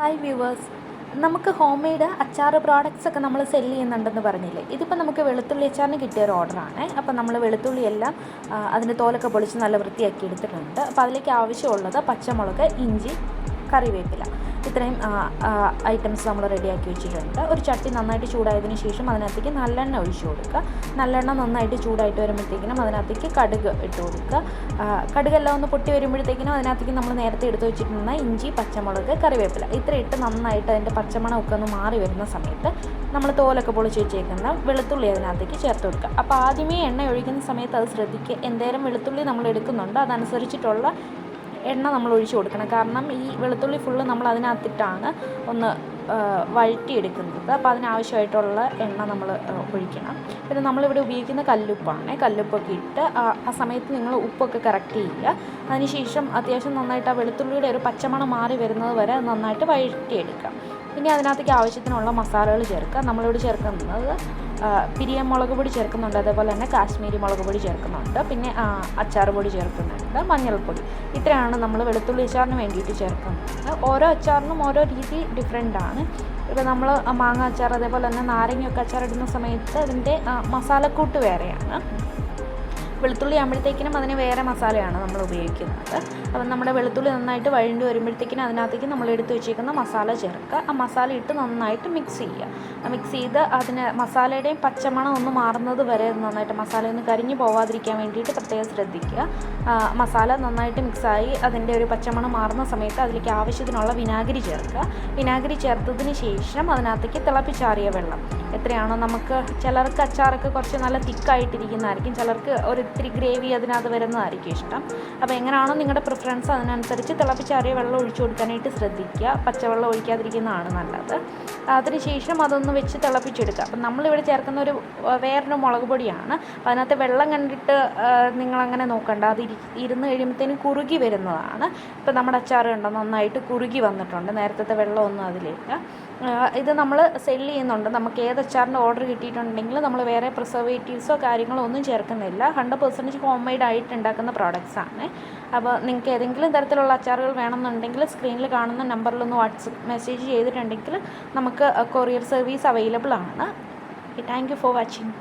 Hi viewers നമുക്ക് home made അച്ചാർ products ഒക്കെ നമ്മൾ സെല്ല് ചെയ്യുന്നുണ്ടെന്ന് പറഞ്ഞില്ലേ? ഇതിപ്പോൾ നമുക്ക് വെളുത്തുള്ളി അച്ചാറിന് കിട്ടിയ ഒരു ഓർഡറാണ് അപ്പോൾ നമ്മൾ വെളുത്തുള്ളി എല്ലാം അതിന്റെ തോലൊക്കെ പൊളിച്ച് നല്ല വൃത്തിയാക്കി എടുത്തിട്ടുണ്ട്. അപ്പോൾ അതിലേക്ക് ആവശ്യമുള്ളത് പച്ചമുളക് ഇഞ്ചി കറിവേപ്പില ഇത്രയും ഐറ്റംസ് നമ്മൾ റെഡിയാക്കി വെച്ചിട്ടുണ്ട്. ഒരു ചട്ടി നന്നായിട്ട് ചൂടായതിനു ശേഷം അതിനകത്തേക്ക് നല്ലെണ്ണ ഒഴിച്ചു കൊടുക്കുക. നല്ലെണ്ണ നന്നായിട്ട് ചൂടായിട്ട് വരുമ്പോഴത്തേക്കിനും അതിനകത്തേക്ക് കടുക് ഇട്ട് കൊടുക്കുക. കടുകെല്ലാം ഒന്ന് പൊട്ടി വരുമ്പോഴത്തേക്കിനും അതിനകത്തേക്ക് നമ്മൾ നേരത്തെ എടുത്ത് വെച്ചിട്ടുള്ള ഇഞ്ചി പച്ചമുളക് കറിവേപ്പില ഇത്ര ഇട്ട് നന്നായിട്ട് അതിന്റെ പച്ചമണമൊക്കെ ഒന്ന് മാറി വരുന്ന സമയത്ത് നമ്മൾ തോലൊക്കെ പൊളിച്ച് വെച്ചേക്കുന്ന വെളുത്തുള്ളി അതിനകത്തേക്ക് ചേർത്ത് കൊടുക്കുക. അപ്പോൾ ആദ്യമേ എണ്ണ ഒഴിക്കുന്ന സമയത്ത് അത് ശ്രദ്ധിക്കുക. എന്തേരം വെളുത്തുള്ളി നമ്മൾ എടുക്കുന്നുണ്ട് അതനുസരിച്ചിട്ടുള്ള എണ്ണ നമ്മൾ ഒഴിച്ചു കൊടുക്കണം. കാരണം ഈ വെളുത്തുള്ളി ഫുള്ള് നമ്മൾ അതിനകത്തിട്ടാണ് ഒന്ന് വഴറ്റിയെടുക്കുന്നത്. അപ്പോൾ അതിനാവശ്യമായിട്ടുള്ള എണ്ണ നമ്മൾ ഒഴിക്കണം. പിന്നെ നമ്മളിവിടെ ഉപയോഗിക്കുന്ന കല്ലുപ്പാണ്. കല്ലുപ്പൊക്കെ ഇട്ട് ആ സമയത്ത് നിങ്ങൾ ഉപ്പൊക്കെ കറക്റ്റ് ചെയ്യുക. അതിനുശേഷം അത്യാവശ്യം നന്നായിട്ട് ആ വെളുത്തുള്ളിയുടെ ഒരു പച്ചമണം മാറി വരുന്നത് വരെ നന്നായിട്ട് വഴറ്റിയെടുക്കുക. ഇനി അതിനകത്തേക്ക് ആവശ്യത്തിനുള്ള മസാലകൾ ചേർക്കുക. നമ്മളിവിടെ ചേർക്കുന്നത് ആ, പിരിയൻ മുളക് പൊടി ചേർക്കുന്നുണ്ട്. അതേപോലെ തന്നെ കാശ്മീരി മുളക് പൊടി ചേർക്കുന്നുണ്ട്. പിന്നെ അച്ചാർ പൊടി ചേർക്കുന്നുണ്ട്. മഞ്ഞൾപ്പൊടി. ഇത്രയാണ് നമ്മൾ വെളുത്തുള്ളി അച്ചാറിന് വേണ്ടിയിട്ട് ചേർക്കുന്നത്. ഓരോ അച്ചാറിനും ഓരോ രീതി ഡിഫറെന്റ് ആണ്. ഇപ്പോൾ നമ്മൾ മാങ്ങ അച്ചാർ അതേപോലെ തന്നെ നാരങ്ങയൊക്കെ അച്ചാർ ഇടുന്ന സമയത്ത് അതിന്റെ മസാലക്കൂട്ട് വേറെയാണ്. വെളുത്തുള്ളി ആകുമ്പോഴത്തേക്കിനും അതിന് വേറെ മസാലയാണ് നമ്മൾ ഉപയോഗിക്കുന്നത്. അപ്പം നമ്മുടെ വെളുത്തുള്ളി നന്നായിട്ട് വഴണ്ടി വരുമ്പോഴത്തേക്കിനും അതിനകത്തേക്ക് നമ്മൾ എടുത്തു വെച്ചേക്കുന്ന മസാല ചേർക്കുക. ആ മസാല ഇട്ട് നന്നായിട്ട് മിക്സ് ചെയ്യുക. മിക്സ് ചെയ്ത് അതിന് മസാലയുടെയും പച്ചമണം ഒന്ന് മാറുന്നത് വരെ നന്നായിട്ട് മസാല ഒന്ന് കരിഞ്ഞു പോവാതിരിക്കാൻ വേണ്ടിയിട്ട് പ്രത്യേകം ശ്രദ്ധിക്കുക. മസാല നന്നായിട്ട് മിക്സായി അതിന്റെ ഒരു പച്ചമണം മാറുന്ന സമയത്ത് അതിലേക്ക് ആവശ്യത്തിനുള്ള വിനാഗിരി ചേർക്കുക. വിനാഗിരി ചേർത്തതിന് ശേഷം അതിനകത്തേക്ക് തിളപ്പിച്ചാറിയ വെള്ളം. എത്രയാണോ നമുക്ക് ചിലർക്ക് അച്ചാറൊക്കെ കുറച്ച് നല്ല തിക്കായിട്ടിരിക്കുന്നതായിരിക്കും. ചിലർക്ക് ഒരു ഇത്തിരി ഗ്രേവി അതിനകത്ത് വരുന്നതായിരിക്കും ഇഷ്ടം. അപ്പോൾ എങ്ങനെയാണോ നിങ്ങളുടെ പ്രിഫറൻസ് അതിനനുസരിച്ച് തിളപ്പിച്ചാറിയ വെള്ളം ഒഴിച്ചു കൊടുക്കാനായിട്ട് ശ്രദ്ധിക്കുക. പച്ചവെള്ളം ഒഴിക്കാതിരിക്കുന്നതാണ് നല്ലത്. അതിനുശേഷം അതൊന്ന് വെച്ച് തിളപ്പിച്ചെടുക്കുക. അപ്പം നമ്മളിവിടെ ചേർക്കുന്ന ഒരു വേറൊരു മുളക് പൊടിയാണ്. അപ്പോൾ അതിനകത്ത് വെള്ളം കണ്ടിട്ട് നിങ്ങളങ്ങനെ നോക്കണ്ട. അത് ഇരി ഇരുന്ന് കഴിയുമ്പോഴത്തേനും കുറുകി വരുന്നതാണ്. ഇപ്പം നമ്മുടെ അച്ചാർ കണ്ടോ നന്നായിട്ട് കുറുകി വന്നിട്ടുണ്ട്. നേരത്തെ വെള്ളമൊന്നും അതിലില്ല. ആ, ഇത് നമ്മൾ സെല്ല് ചെയ്യുന്നുണ്ട്. നമുക്ക് ഏത് അച്ചാറിന്റെ ഓർഡർ കിട്ടിയിട്ടുണ്ടെങ്കിൽ നമ്മൾ വേറെ പ്രിസർവേറ്റീവ്സോ കാര്യങ്ങളോ ഒന്നും ചേർക്കുന്നില്ല. ഹൺഡ്രഡ് പെർസെന്റേജ് ഹോം മെയ്ഡ് ആയിട്ട് ഉണ്ടാക്കുന്ന പ്രോഡക്റ്റ്സ് ആണ്. അപ്പോൾ നിങ്ങൾക്ക് ഏതെങ്കിലും തരത്തിലുള്ള അച്ചാറുകൾ വേണമെന്നുണ്ടെങ്കിൽ സ്ക്രീനിൽ കാണുന്ന നമ്പറിലൊന്ന് വാട്സപ്പ് മെസ്സേജ് ചെയ്തിട്ടുണ്ടെങ്കിൽ നമുക്ക് കൊറിയർ സർവീസ് അവൈലബിൾ ആണ്. Thank you for watching